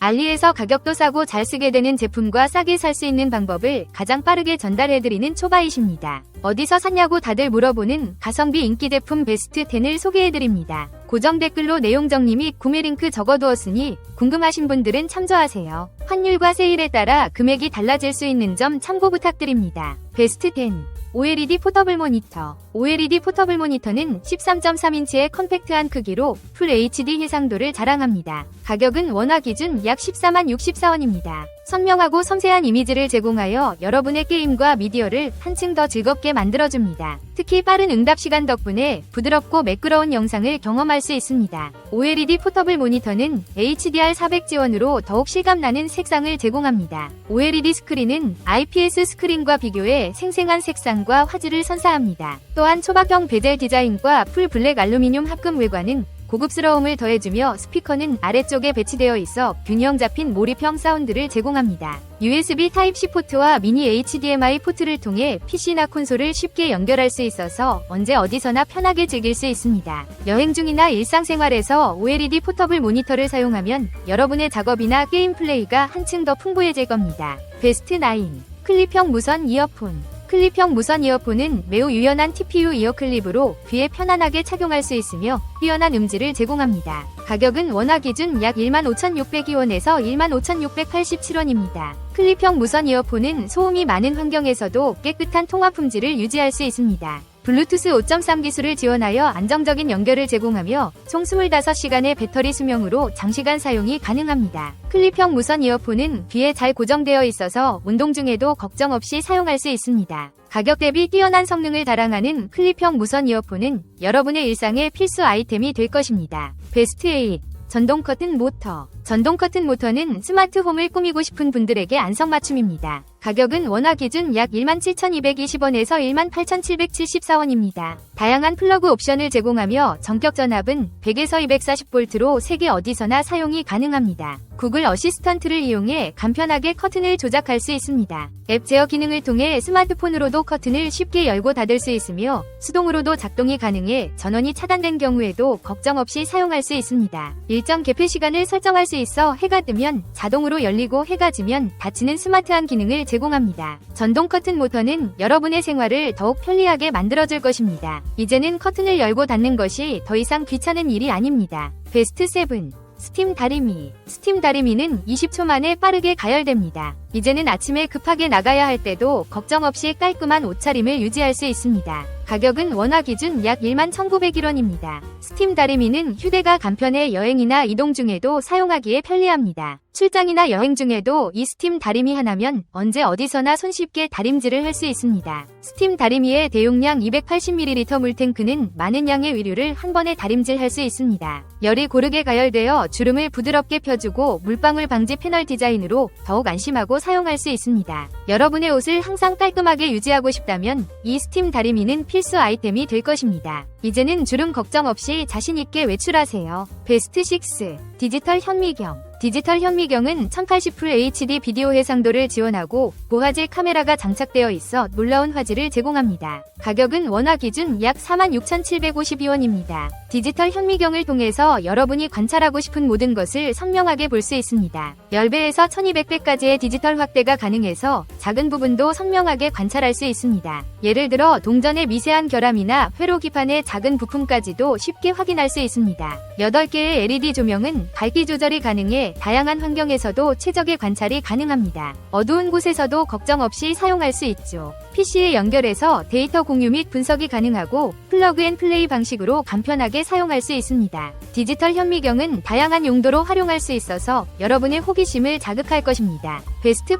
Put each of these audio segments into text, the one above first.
알리에서 가격도 싸고 잘 쓰게 되는 제품과 싸게 살 수 있는 방법을 가장 빠르게 전달해드리는 초바이십니다. 어디서 샀냐고 다들 물어보는 가성비 인기 제품 베스트 10을 소개해드립니다. 고정 댓글로 내용 정리 및 구매 링크 적어두었으니 궁금하신 분들은 참조하세요. 환율과 세일에 따라 금액이 달라질 수 있는 점 참고 부탁드립니다. 베스트 10 OLED 포터블 모니터 OLED 포터블 모니터는 13.3인치의 컴팩트한 크기로 풀 HD 해상도를 자랑합니다. 가격은 원화 기준 약 14만 64원입니다. 선명하고 섬세한 이미지를 제공하여 여러분의 게임과 미디어를 한층 더 즐겁게 만들어줍니다. 특히 빠른 응답 시간 덕분에 부드럽고 매끄러운 영상을 경험할 수 있습니다. OLED 포터블 모니터는 HDR 400 지원으로 더욱 실감나는 색상을 제공합니다. OLED 스크린은 IPS 스크린과 비교해 생생한 색상과 화질을 선사합니다. 또한 초박형 베젤 디자인과 풀 블랙 알루미늄 합금 외관은 고급스러움을 더해주며 스피커는 아래쪽에 배치되어 있어 균형 잡힌 몰입형 사운드를 제공합니다. USB Type-C 포트와 미니 HDMI 포트를 통해 PC나 콘솔을 쉽게 연결할 수 있어서 언제 어디서나 편하게 즐길 수 있습니다. 여행 중이나 일상생활에서 OLED 포터블 모니터를 사용하면 여러분의 작업이나 게임 플레이가 한층 더 풍부해질 겁니다. 베스트 9 클립형 무선 이어폰 클립형 무선 이어폰은 매우 유연한 TPU 이어 클립으로 귀에 편안하게 착용할 수 있으며 뛰어난 음질을 제공합니다. 가격은 원화 기준 약 15,600위원에서 15,687원입니다. 클립형 무선 이어폰은 소음이 많은 환경에서도 깨끗한 통화 품질을 유지할 수 있습니다. 블루투스 5.3 기술을 지원하여 안정적인 연결을 제공하며 총 25시간의 배터리 수명으로 장시간 사용이 가능합니다. 클립형 무선 이어폰은 귀에 잘 고정되어 있어서 운동 중에도 걱정 없이 사용할 수 있습니다. 가격 대비 뛰어난 성능을 자랑하는 클립형 무선 이어폰은 여러분의 일상의 필수 아이템이 될 것입니다. 베스트 8 전동 커튼 모터 전동 커튼 모터는 스마트 홈을 꾸미고 싶은 분들에게 안성맞춤입니다. 가격은 원화 기준 약 17,220원에서 18,774원입니다. 다양한 플러그 옵션을 제공하며 전격 전압은 100에서 240V로 세계 어디서나 사용이 가능합니다. 구글 어시스턴트를 이용해 간편하게 커튼을 조작할 수 있습니다. 앱 제어 기능을 통해 스마트폰으로도 커튼을 쉽게 열고 닫을 수 있으며 수동으로도 작동이 가능해 전원이 차단된 경우에도 걱정 없이 사용할 수 있습니다. 일정 개폐 시간을 설정할 수 있어 해가 뜨면 자동으로 열리고 해가 지면 닫히는 스마트한 기능을 제공합니다. 전동 커튼 모터는 여러분의 생활을 더욱 편리하게 만들어줄 것입니다. 이제는 커튼을 열고 닫는 것이 더 이상 귀찮은 일이 아닙니다. 베스트 7 스팀 다리미. 스팀 다리미는 20초 만에 빠르게 가열됩니다. 이제는 아침에 급하게 나가야 할 때도 걱정 없이 깔끔한 옷차림을 유지할 수 있습니다. 가격은 원화 기준 약 11,901원입니다. 스팀 다리미는 휴대가 간편해 여행이나 이동 중에도 사용하기에 편리합니다. 출장이나 여행 중에도 이 스팀 다리미 하나면 언제 어디서나 손쉽게 다림질을 할 수 있습니다. 스팀 다리미의 대용량 280ml 물탱크는 많은 양의 의류를 한 번에 다림질할 수 있습니다. 열이 고르게 가열되어 주름을 부드럽게 펴주고 물방울 방지 패널 디자인으로 더욱 안심하고 사용할 수 있습니다. 여러분의 옷을 항상 깔끔하게 유지하고 싶다면 이 스팀 다리미는 필수 아이템이 될 것입니다. 이제는 주름 걱정 없이 자신있게 외출하세요. 베스트 6 디지털 현미경 디지털 현미경은 1080풀 HD 비디오 해상도를 지원하고 고화질 카메라가 장착되어 있어 놀라운 화질을 제공합니다. 가격은 원화 기준 약 46,752원입니다. 디지털 현미경을 통해서 여러분이 관찰하고 싶은 모든 것을 선명하게 볼 수 있습니다. 10배에서 1200배까지의 디지털 확대가 가능해서 작은 부분도 선명하게 관찰할 수 있습니다. 예를 들어 동전의 미세한 결함이나 회로 기판의 작은 부품까지도 쉽게 확인할 수 있습니다. 8개의 LED 조명은 밝기 조절이 가능해 다양한 환경에서도 최적의 관찰이 가능합니다. 어두운 곳에서도 걱정 없이 사용할 수 있죠. PC에 연결해서 데이터 공유 및 분석이 가능하고 플러그 앤 플레이 방식으로 간편하게 사용할 수 있습니다. 디지털 현미경은 다양한 용도로 활용할 수 있어서 여러분의 호기심을 자극할 것입니다. 베스트 5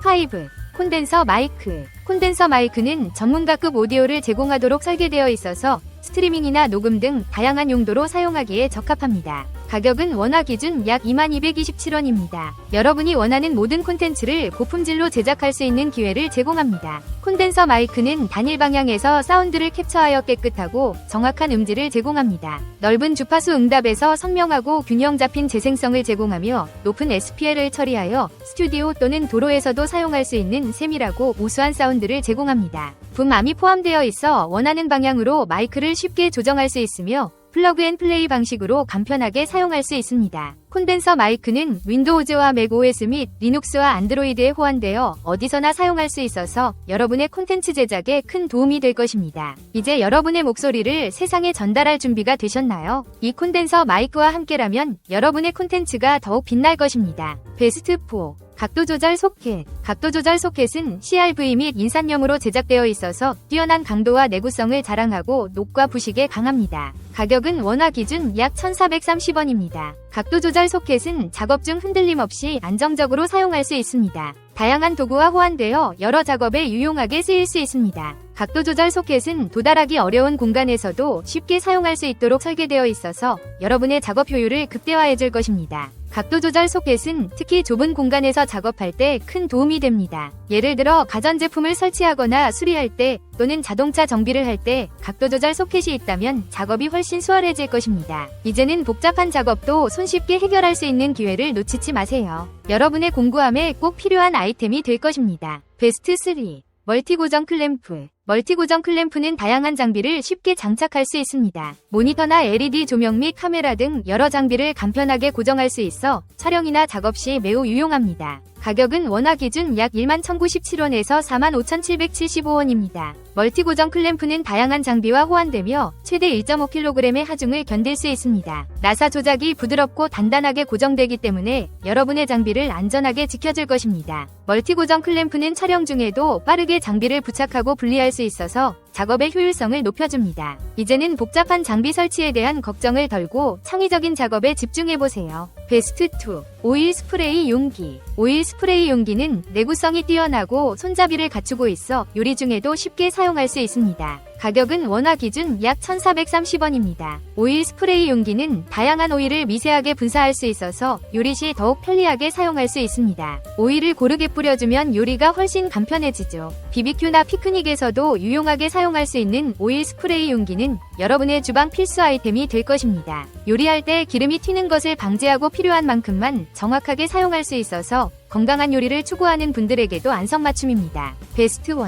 콘덴서 마이크 콘덴서 마이크는 전문가급 오디오를 제공하도록 설계되어 있어서 스트리밍이나 녹음 등 다양한 용도로 사용하기에 적합합니다. 가격은 원화 기준 약 2227원입니다. 여러분이 원하는 모든 콘텐츠를 고품질로 제작할 수 있는 기회를 제공합니다. 콘덴서 마이크는 단일 방향에서 사운드를 캡처하여 깨끗하고 정확한 음질을 제공합니다. 넓은 주파수 응답에서 선명하고 균형 잡힌 재생성을 제공하며 높은 SPL을 처리하여 스튜디오 또는 도로에서도 사용할 수 있는 세밀하고 우수한 사운드를 제공합니다. 붐암이 포함되어 있어 원하는 방향으로 마이크를 쉽게 조정할 수 있으며 플러그 앤 플레이 방식으로 간편하게 사용할 수 있습니다. 콘덴서 마이크는 윈도우즈와 맥 OS 및 리눅스와 안드로이드에 호환되어 어디서나 사용할 수 있어서 여러분의 콘텐츠 제작에 큰 도움이 될 것입니다. 이제 여러분의 목소리를 세상에 전달할 준비가 되셨나요? 이 콘덴서 마이크와 함께라면 여러분의 콘텐츠가 더욱 빛날 것입니다. 베스트 4 각도 조절 소켓. 각도 조절 소켓은 CRV 및 인산형으로 제작되어 있어서 뛰어난 강도와 내구성을 자랑하고 녹과 부식에 강합니다. 가격은 원화 기준 약 1,430원입니다. 각도 조절 소켓은 작업 중 흔들림 없이 안정적으로 사용할 수 있습니다. 다양한 도구와 호환되어 여러 작업에 유용하게 쓰일 수 있습니다. 각도 조절 소켓은 도달하기 어려운 공간에서도 쉽게 사용할 수 있도록 설계되어 있어서 여러분의 작업 효율을 극대화해 줄 것입니다. 각도 조절 소켓은 특히 좁은 공간에서 작업할 때 큰 도움이 됩니다. 예를 들어 가전제품을 설치하거나 수리할 때 또는 자동차 정비를 할 때 각도 조절 소켓이 있다면 작업이 훨씬 수월해질 것입니다. 이제는 복잡한 작업도 손쉽게 해결할 수 있는 기회를 놓치지 마세요. 여러분의 공구함에 꼭 필요한 아이템이 될 것입니다. 베스트 3 멀티 고정 클램프. 멀티 고정 클램프는 다양한 장비를 쉽게 장착할 수 있습니다. 모니터나 LED 조명 및 카메라 등 여러 장비를 간편하게 고정할 수 있어 촬영이나 작업 시 매우 유용합니다. 가격은 원화 기준 약 11,097원에서 45,775원입니다. 멀티 고정 클램프는 다양한 장비와 호환되며 최대 1.5kg의 하중을 견딜 수 있습니다. 나사 조작이 부드럽고 단단하게 고정되기 때문에 여러분의 장비를 안전하게 지켜줄 것입니다. 멀티 고정 클램프는 촬영 중에도 빠르게 장비를 부착하고 분리할 수 있어서 작업의 효율성을 높여줍니다. 이제는 복잡한 장비 설치에 대한 걱정을 덜고 창의적인 작업에 집중해보세요. 베스트 2. 오일 스프레이 용기. 오일 스프레이 용기는 내구성이 뛰어나고 손잡이를 갖추고 있어 요리 중에도 쉽게 사용할 수 있습니다. 가격은 원화 기준 약 1,430원입니다. 오일 스프레이 용기는 다양한 오일을 미세하게 분사할 수 있어서 요리 시 더욱 편리하게 사용할 수 있습니다. 오일을 고르게 뿌려주면 요리가 훨씬 간편해지죠. BBQ나 피크닉에서도 유용하게 사용할 수 있는 오일 스프레이 용기는 여러분의 주방 필수 아이템이 될 것입니다. 요리할 때 기름이 튀는 것을 방지하고 필요한 만큼만 정확하게 사용할 수 있어서 건강한 요리를 추구하는 분들에게도 안성맞춤입니다. 베스트 1.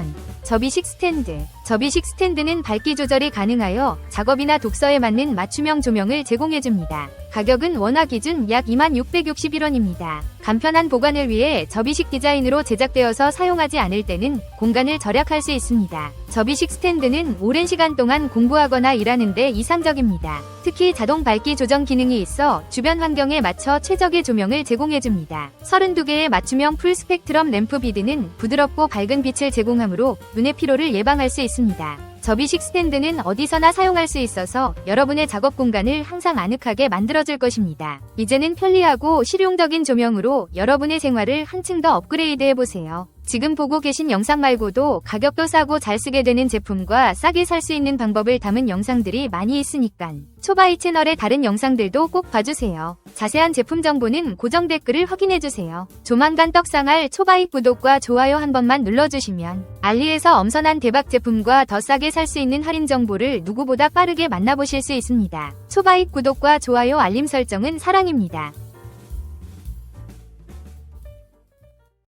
접이식 스탠드. 접이식 스탠드는 밝기 조절이 가능하여 작업이나 독서에 맞는 맞춤형 조명을 제공해줍니다. 가격은 원화 기준 약 2661원입니다. 간편한 보관을 위해 접이식 디자인으로 제작되어서 사용하지 않을 때는 공간을 절약할 수 있습니다. 접이식 스탠드는 오랜 시간 동안 공부하거나 일하는데 이상적입니다. 특히 자동 밝기 조정 기능이 있어 주변 환경에 맞춰 최적의 조명을 제공해줍니다. 32개의 맞춤형 풀 스펙트럼 램프 비드는 부드럽고 밝은 빛을 제공하므로 눈의 피로를 예방할 수 있습니다. 접이식 스탠드는 어디서나 사용할 수 있어서 여러분의 작업 공간을 항상 아늑하게 만들어줄 것입니다. 이제는 편리하고 실용적인 조명으로 여러분의 생활을 한층 더 업그레이드 해보세요. 지금 보고 계신 영상 말고도 가격도 싸고 잘 쓰게 되는 제품과 싸게 살 수 있는 방법을 담은 영상들이 많이 있으니깐 초바이 채널의 다른 영상들도 꼭 봐주세요. 자세한 제품 정보는 고정 댓글을 확인해주세요. 조만간 떡상할 초바이 구독과 좋아요 한 번만 눌러주시면 알리에서 엄선한 대박 제품과 더 싸게 살 수 있는 할인 정보를 누구보다 빠르게 만나보실 수 있습니다. 초바이 구독과 좋아요 알림 설정은 사랑입니다.